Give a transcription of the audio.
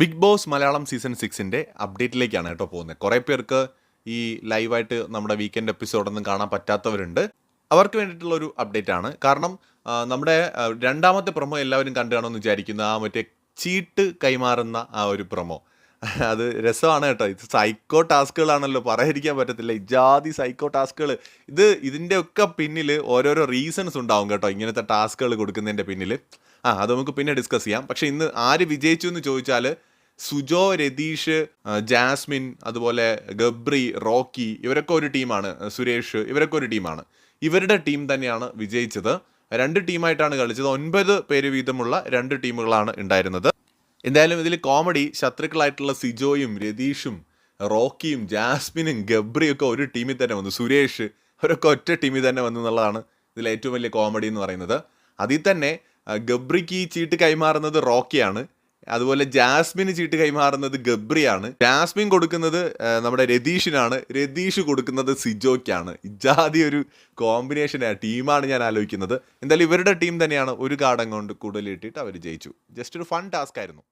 Big Boss Malayalam season സിക്സിന്റെ അപ്ഡേറ്റിലേക്കാണ് കേട്ടോ പോകുന്നത്. കുറേ പേർക്ക് ഈ ലൈവായിട്ട് നമ്മുടെ വീക്കെൻഡ് എപ്പിസോഡൊന്നും കാണാൻ പറ്റാത്തവരുണ്ട്. അവർക്ക് വേണ്ടിയിട്ടുള്ള ഒരു അപ്ഡേറ്റ് ആണ്. കാരണം നമ്മുടെ രണ്ടാമത്തെ പ്രൊമോ എല്ലാവരും കണ്ടു കാണുമെന്ന് വിചാരിക്കുന്നു ആ മറ്റേ ചീട്ട് കൈമാറുന്ന ആ ഒരു പ്രൊമോ അത് രസമാണ് കേട്ടോ. ഇത് സൈക്കോ ടാസ്കുകളാണല്ലോ പറയാതിരിക്കാൻ പറ്റത്തില്ല. ഇജാതി സൈക്കോ ടാസ്കുകൾ ഇത് ഇതിന്റെ ഒക്കെ പിന്നിൽ ഓരോരോ റീസൺസ് ഉണ്ടാവും കേട്ടോ. ഇങ്ങനത്തെ ടാസ്കുകൾ കൊടുക്കുന്നതിന്റെ പിന്നിൽ ആ അത് നമുക്ക് പിന്നെ ഡിസ്കസ് ചെയ്യാം. പക്ഷേ ഇന്ന് ആര് വിജയിച്ചു എന്ന് ചോദിച്ചാൽ സുജോ രതീഷ് ജാസ്മിൻ അതുപോലെ ഗബ്രി റോക്കി ഇവരൊക്കെ ഒരു ടീമാണ്. സുരേഷ് ഇവരൊക്കെ ഒരു ടീമാണ്. ഇവരുടെ ടീം തന്നെയാണ് വിജയിച്ചത്. രണ്ട് ടീമായിട്ടാണ് കളിച്ചത്. ഒൻപത് പേര് വീതമുള്ള രണ്ട് ടീമുകളാണ് ഉണ്ടായിരുന്നത്. എന്തായാലും ഇതിൽ കോമഡി ശത്രുക്കളായിട്ടുള്ള സിജോയും രതീഷും റോക്കിയും ജാസ്മിനും ഗബ്രിയും ഒക്കെ ഒരു ടീമിൽ തന്നെ വന്നു. സുരേഷ് അവരൊക്കെ ഒറ്റ ടീമിൽ തന്നെ വന്നു എന്നുള്ളതാണ് ഇതിൽ ഏറ്റവും വലിയ കോമഡി എന്ന് പറയുന്നത്. അതിൽ തന്നെ ഗബ്രിക്ക് ഈ ചീട്ട് കൈമാറുന്നത് റോക്കിയാണ്. അതുപോലെ ജാസ്മിന് ചീട്ട് കൈമാറുന്നത് ഗബ്രിയാണ്. ജാസ്മിൻ കൊടുക്കുന്നത് നമ്മുടെ രതീഷിനാണ്. രതീഷ് കൊടുക്കുന്നത് സിജോയ്ക്കാണ്. ഇജാതി ഒരു കോമ്പിനേഷനാണ് ടീമാണ് ഞാൻ ആലോചിക്കുന്നത്. എന്തായാലും ഇവരുടെ ടീം തന്നെയാണ് ഒരു കാർഡം കൊണ്ട് കൂടുതൽ ഇട്ടിട്ട് അവർ ജയിച്ചു. ജസ്റ്റ് ഒരു ഫൺ ടാസ്ക് ആയിരുന്നു.